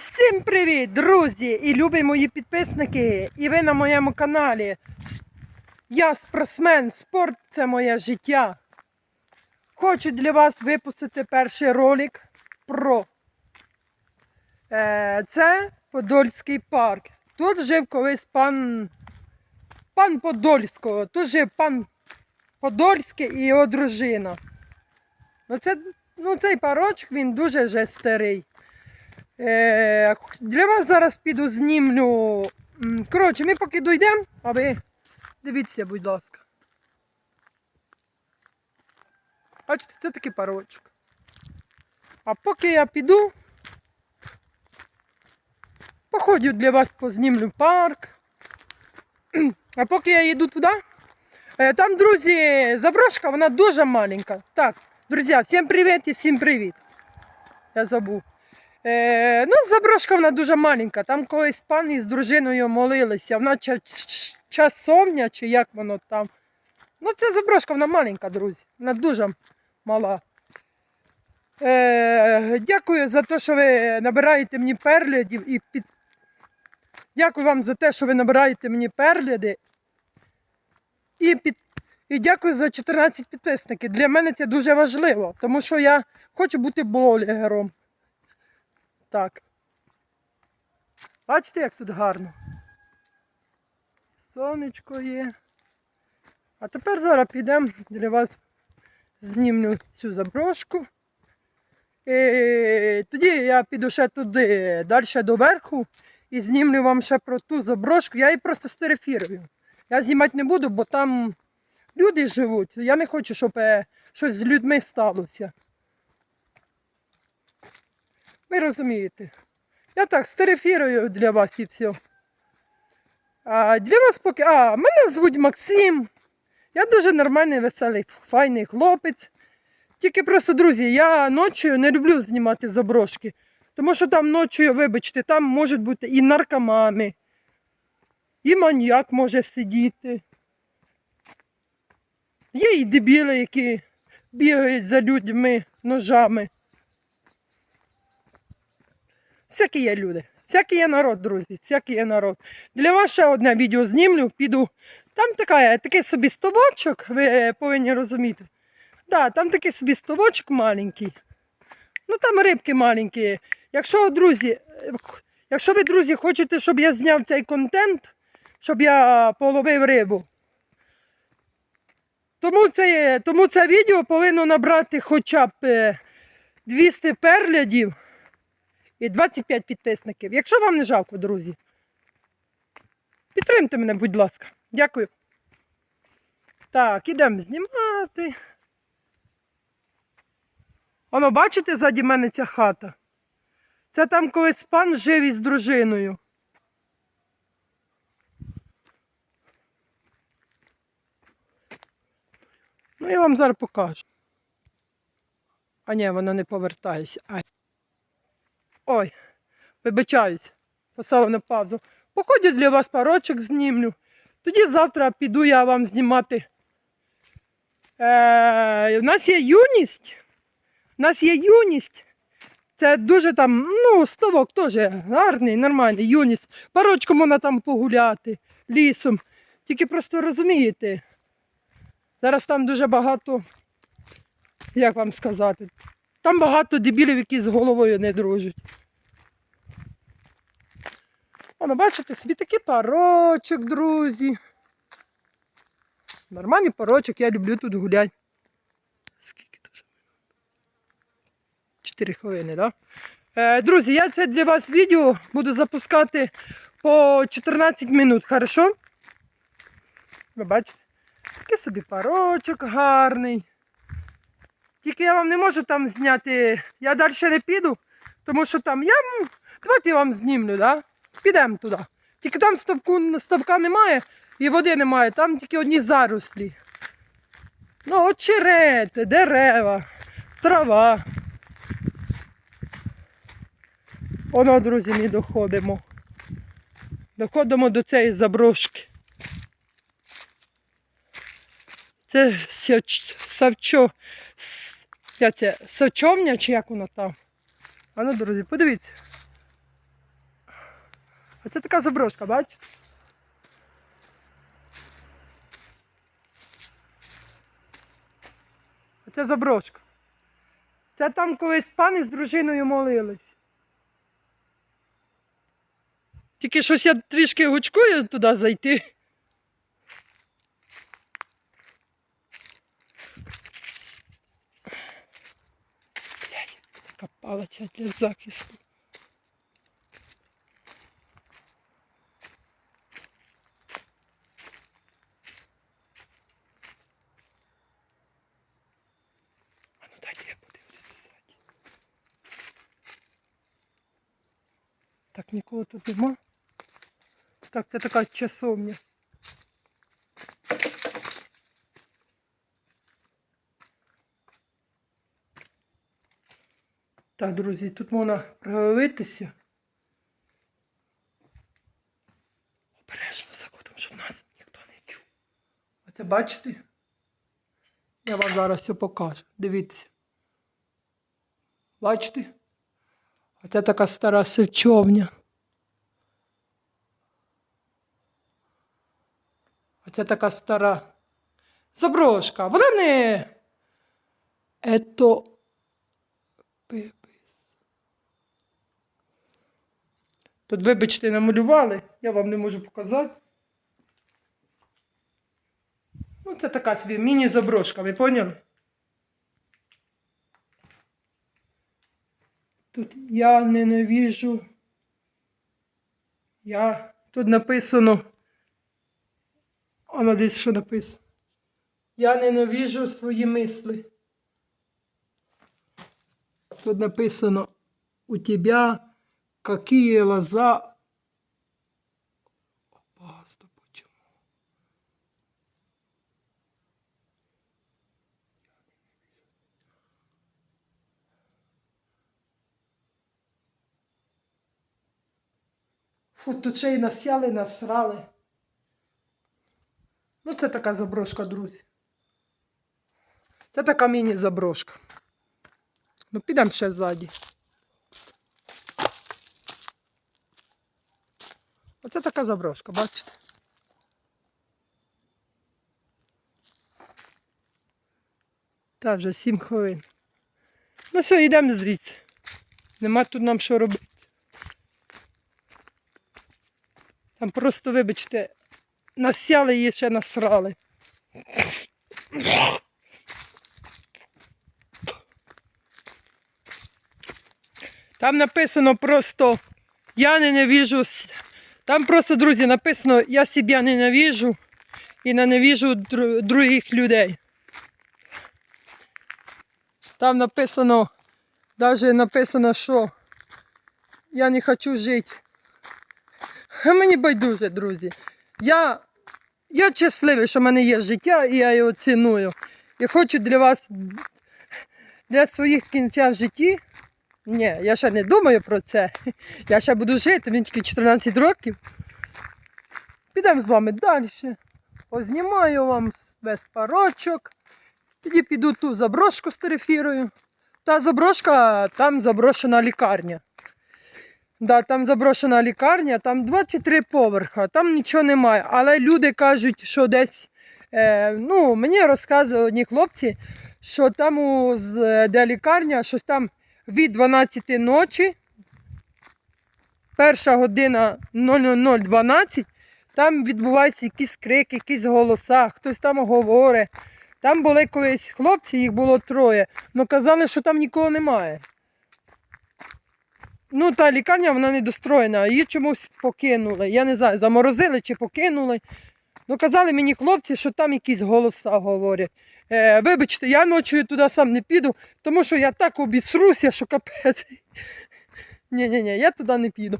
Всім привіт, друзі і любі мої підписники. І ви на моєму каналі. Я спортсмен, спорт це моє життя. Хочу для вас випустити перший ролик про е, це Подольський парк. Тут жив колись пан, пан Подольського, тут жив пан Подольський і його дружина. Ну, це, ну, цей парочок він дуже вже старий. Е, для вас зараз піду знімлю. Коротше, ми поки дійдемо, а ви дивіться, будь ласка. Бачите, це такий парочок. А поки я піду, походю для вас познімлю парк. А поки я йду туди, е, там, друзі, заброшка, вона дуже маленька. Так, друзі, всім привіт і всім привіт. Я забув. Е, ну, заброшка вона дуже маленька. Там колись пан із дружиною молилися. Вона часовня, чи як воно там. Ну, це заброшка, вона маленька, друзі. Вона дуже мала. Е, дякую за те, що ви набираєте мені переглядів і під... Дякую вам за те, що ви набираєте мені перегляди. І, під... і дякую за 14 підписників. Для мене це дуже важливо, тому що я хочу бути блогером. Так. Бачите, як тут гарно. Сонечко є. А тепер зараз підемо для вас знімлю цю заброшку. І тоді я піду ще туди, далі до верху і знімлю вам ще про ту заброшку. Я її просто стерефірую. Я знімати не буду, бо там люди живуть. Я не хочу, щоб е, щось з людьми сталося. Ви розумієте. Я так стерефірую для вас і все. А для вас поки. А, мене звуть Максим. Я дуже нормальний, веселий, файний хлопець. Тільки просто, друзі, я ночі не люблю знімати заброшки. Тому що там ночі, вибачте, там можуть бути і наркомани, і маньяк може сидіти. Є і дебіли, які бігають за людьми ножами. Всякі є люди, всякий є народ, друзі, всякий є народ. Для вас ще одне відео знімлю, піду. Там така, такий собі стовочок, ви е, повинні розуміти. Да, там такий собі стовочок маленький. Ну там рибки маленькі. Якщо, друзі, е, якщо ви, друзі, хочете, щоб я зняв цей контент, щоб я половив рибу. Тому це, тому це відео повинно набрати хоча б е, 200 переглядів і 25 підписників. Якщо вам не жалко, друзі. Підтримте мене, будь ласка. Дякую. Так, ідемо знімати. Воно, бачите, ззаді мене ця хата? Це там колись пан жив із дружиною. Ну, я вам зараз покажу. А ні, воно не повертається. Ай. Ой, вибачаюсь, поставив на паузу. Походю для вас парочок знімлю. Тоді завтра піду я вам знімати. Е, у нас є юність. У нас є юність. Це дуже там, ну, ставок теж гарний, нормальний, юність. Парочком можна там погуляти лісом. Тільки просто розумієте. Зараз там дуже багато, як вам сказати, там багато дебілів, які з головою не дружать. Воно, бачите, собі такий парочок, друзі. Нормальний парочок, я люблю тут гуляти. Скільки дуже? Чотири хвилини, так? Да? Е, друзі, я це для вас відео буду запускати по 14 минут, хорошо? Ви бачите? Такий собі парочок гарний. Тільки я вам не можу там зняти. Я далі не піду, тому що там я. Давайте я вам знімлю, да? Підемо туди. Тільки там ставку, ставка немає і води немає, там тільки одні зарослі. Ну, очерети, дерева, трава. Воно, друзі, ми доходимо. Доходимо до цієї заброшки. Це савчо, це, сочовня чи як воно там. А ну, друзі, подивіться. Оце така заброшка, бачите? Оце заброшка. Це там колись пани з дружиною молились. Тільки щось я трішки гучкую туди зайти. Така палиця для захисту. А ну дайте я подивлюся ззаді. Так, нікого тут нема. Так, це така часовня. Так, друзі, тут можна проявитися. Обережно заходимо, щоб нас ніхто не чув. Оце бачите? Я вам зараз все покажу. Дивіться. Бачите? Оце така стара сивчовня. Оце така стара заброшка. Вона не. Ето. Тут, вибачте, намалювали, я вам не можу показати. Ну, це така собі міні-заброшка, ви поняли? Тут я ненавижу. Я. Тут написано. Воно десь що написано. Я ненавижу свої мисли. Тут написано у тебя какие глаза. Стоп, почему? Фу, тут ще й насяли, насрали. Ну, це така заброшка, друзі. Це така міні-заброшка. Ну, підемо ще ззаді. Оце така заброшка, бачите? Та вже 7 хвилин. Ну все, йдемо звідси. Нема тут нам що робити. Там просто, вибачте, насяли і ще насрали. Там написано просто я ненавижу. с- Там просто, друзі, написано я себе ненавижу і ненавижу дру- других людей. Там написано, навіть написано, що я не хочу жити. Мені байдуже, друзі. Я, я щасливий, що в мене є життя, і я його ціную. І хочу для вас, для своїх кінця в житті. Ні, я ще не думаю про це. Я ще буду жити, мені тільки 14 років. Підемо з вами далі. Познімаю вам без парочок. Тоді піду ту заброшку стерефірую. Та заброшка, там заброшена лікарня. Да, там заброшена лікарня, там два чи три поверха, там нічого немає. Але люди кажуть, що десь, е, ну, мені розказують одні хлопці, що там, у, де лікарня, щось там від 12 ночі, перша година 0012, там відбуваються якісь крики, якісь голоса, хтось там говорить. Там були колись хлопці, їх було троє, але казали, що там нікого немає. Ну, та лікарня вона недостроєна, її чомусь покинули. Я не знаю, заморозили чи покинули. Ну, казали мені хлопці, що там якісь голоса говорять. Е, вибачте, я ночою туди сам не піду, тому що я так обісруся, що капець. Ні-ні-ні, я туди не піду.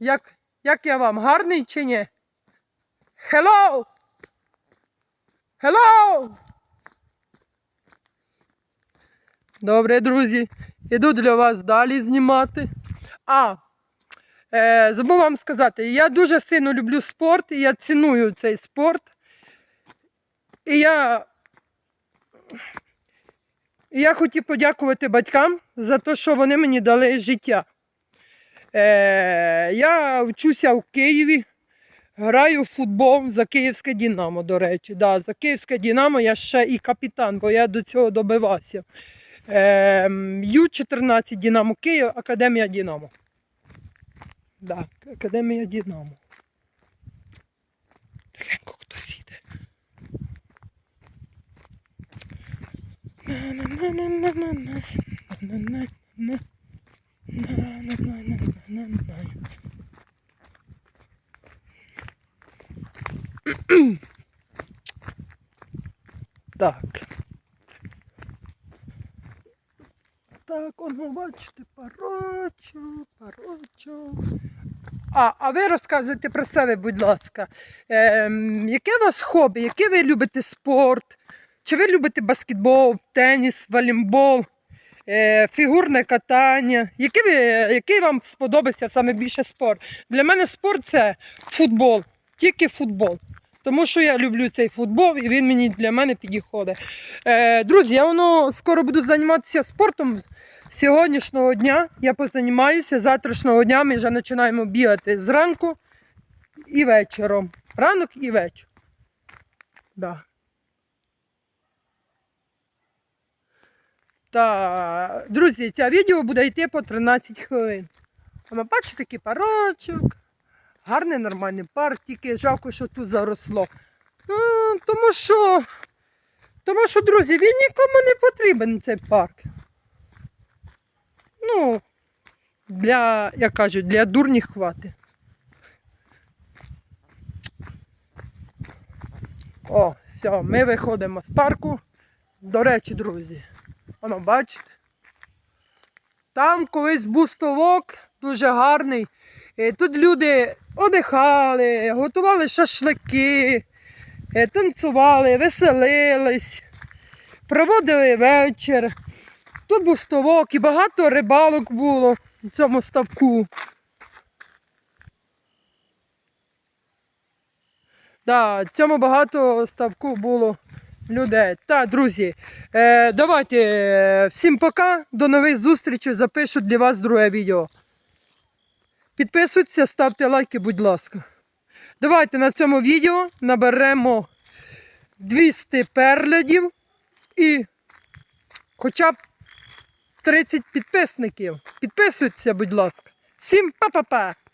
Як, як я вам, гарний чи ні? Hello! Hello! Добре, друзі. Іду для вас далі знімати. А, е, забув вам сказати, я дуже сильно люблю спорт, і я ціную цей спорт. І я, я хотів подякувати батькам за те, що вони мені дали життя. Е, я вчуся в Києві. Граю в футбол за Київське Дінамо, до речі. Да, за Київське Дінамо я ще і капітан, бо я до цього добивався. Е, Ю-14 Дінамо Київ, Академія Дінамо. Да, Академія Дінамо. Тихенько хтось іде. Так. Так, воно, бачите, парочок, парочок. А, а ви розказуйте про себе, будь ласка. Ем, яке у вас хобі? Яке ви любите спорт? Чи ви любите баскетбол, теніс, волейбол, е, фігурне катання? Який, ви, який вам сподобався саме більше спорт? Для мене спорт це футбол, тільки футбол. Тому що я люблю цей футбол і він мені для мене підходить. Е, друзі, я воно скоро буду займатися спортом. З Сьогоднішнього дня я позанімаюся, завтрашнього дня ми вже починаємо бігати зранку і вечором. Ранок і вечір. Да. Та, друзі, це відео буде йти по 13 хвилин. Воно бачите, такий парочок. Гарний нормальний парк, тільки жалко, що тут заросло. Ну, тому що, тому що, друзі, він нікому не потрібен цей парк. Ну, для, як кажуть, для дурніх хвати. О, все, ми виходимо з парку. До речі, друзі, воно бачите. Там колись був столок, дуже гарний. Е, Тут люди одихали, готували шашлики, е, танцювали, веселились, проводили вечір. Тут був столок і багато рибалок було в цьому ставку. Да, цьому багато ставку було людей. Так, друзі, е, давайте е, всім пока, до нових зустрічей. Запишу для вас друге відео. Підписуйтеся, ставте лайки, будь ласка. Давайте на цьому відео наберемо 200 переглядів і хоча б 30 підписників. Підписуйтеся, будь ласка. Всім па-па-па!